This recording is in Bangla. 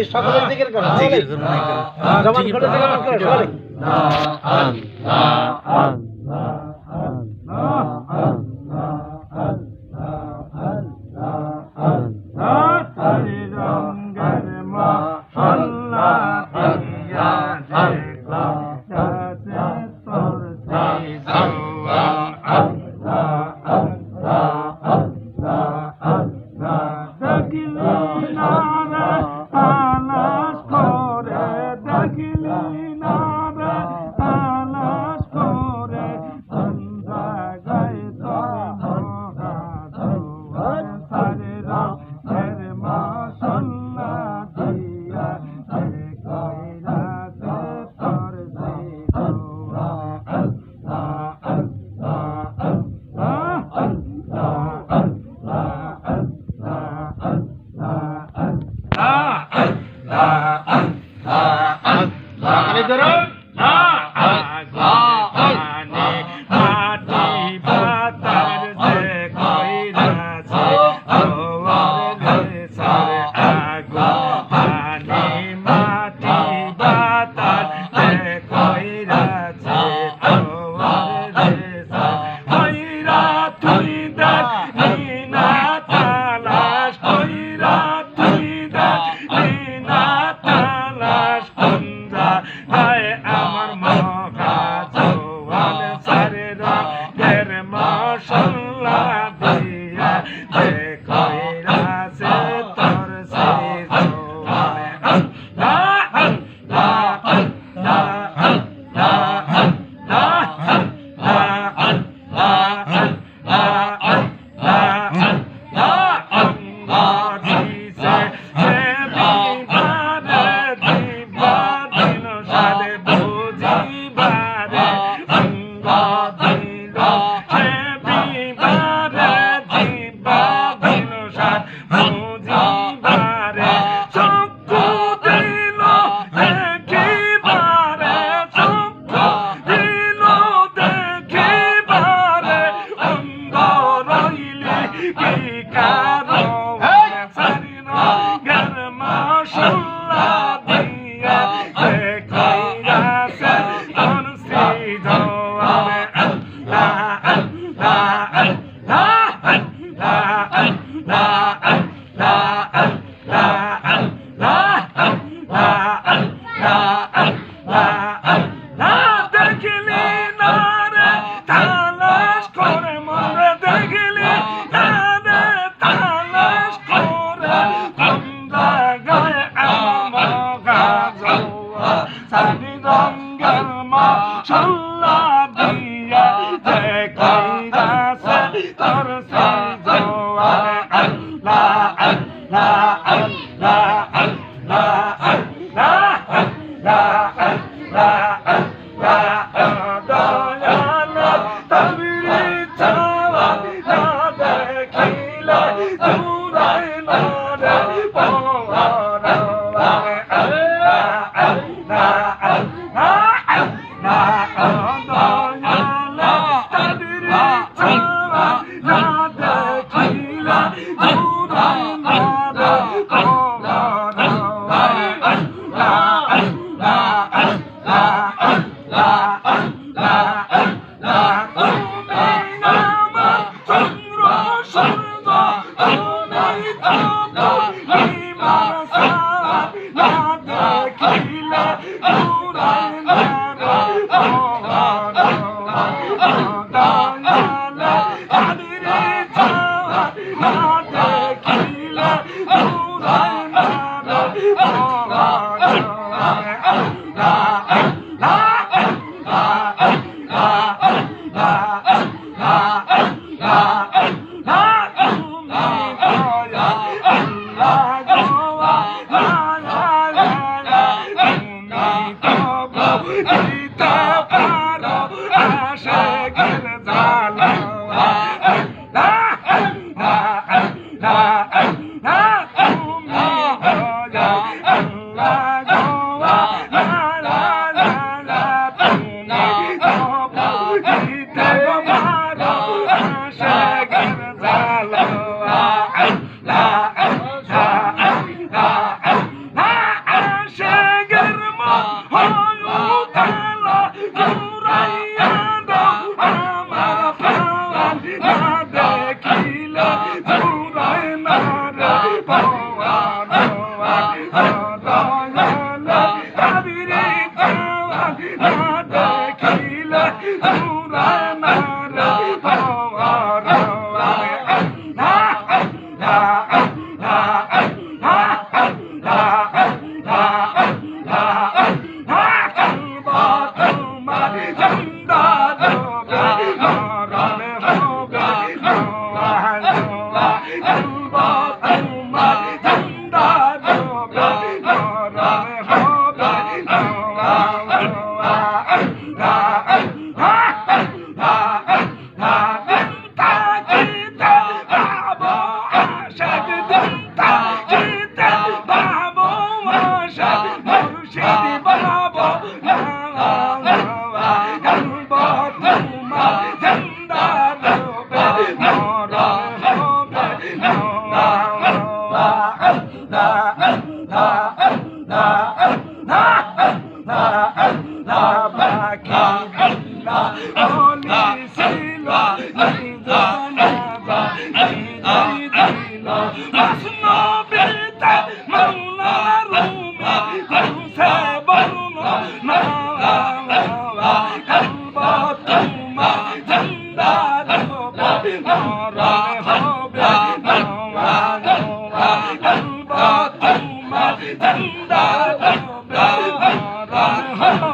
এই সকলে জিকির করো জবান খুলে জিকির করো সকলে Thank you. பாப்பா Oscar. তার সাথে Ah, ah, ah. রে aplaude. सी रेट मंगा Ha ha ha!